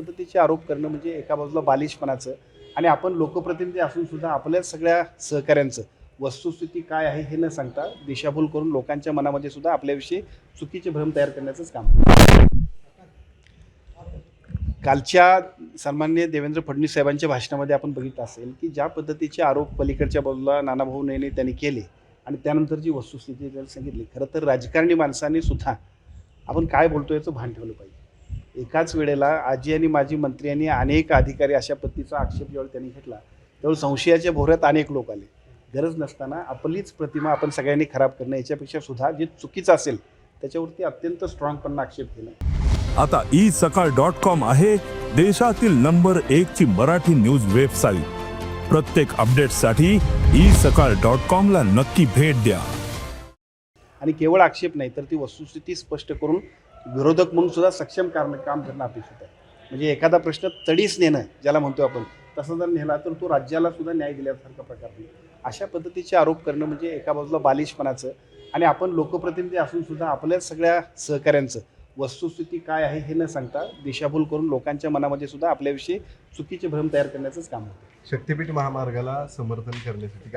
पद्धतीचे आरोप करणं म्हणजे एका बाजूला बालिशपणाचं आणि आपण लोकप्रतिनिधी असून सुद्धा आपल्या सगळ्या सहकाऱ्यांचं वस्तुस्थिती काय आहे हे न सांगता दिशाभूल करून लोकांच्या मनामध्ये सुद्धा आपल्याविषयी चुकीचे भ्रम तयार करण्याचंच काम. कालच्या सन्मान्य देवेंद्र फडणवीस साहेबांच्या भाषणामध्ये आपण बघितलं असेल की ज्या पद्धतीचे आरोप पलीकडच्या बाजूला नानाभाऊ नेने त्यांनी केले आणि त्यानंतर जी वस्तुस्थिती त्यांनी सांगितली खरं तर राजकारणी माणसांनी सुद्धा आपण काय बोलतो याचं भान ठेवलं पाहिजे. एकाच वेळेला आजी आणि माजी मंत्री आणि अनेक अधिकारी अशा पद्धतीचा आक्षेप ज्यावेळी त्यांनी घेतला त्यावेळी संशयाच्या भोवऱ्यात अनेक लोक आले. गरज नसताना आपलीच प्रतिमा आपण सगळ्यांनी खराब करणं याच्यापेक्षा सुद्धा जे चुकीचं असेल त्याच्यावरती अत्यंत स्ट्रॉंगपणा आक्षेप केला आता ई सकाळ डॉट कॉम आहे देशातील नंबर एक ची मराठी न्यूज वेबसाईट. प्रत्येक अपडेटसाठी ई सकाळ डॉट कॉम ला नक्की भेट द्या. आणि केवळ आक्षेप नाही तर ती वस्तुस्थिती स्पष्ट करून विरोधक म्हणून सुद्धा सक्षम कारण काम करणं अपेक्षित आहे. म्हणजे एखादा प्रश्न तडीस नेणं ज्याला म्हणतो आपण तसं जर नेला तर तो राज्याला सुद्धा न्याय दिल्यासारखा प्रकार नाही अशा पद्धतीचे आरोप करणं म्हणजे एका बाजूला बालिशपणाचं आणि आपण लोकप्रतिनिधी असून सुद्धा आपल्या सगळ्या सहकाऱ्यांचं वस्तुस्थिती काय आहे हे न सांगता दिशाभूल करून लोकांच्या मनामध्ये सुद्धा आपल्याविषयी चुकीचे भ्रम तयार करण्याचंच काम होतं. शक्तीपीठ महामार्गाला समर्थन करण्यासाठी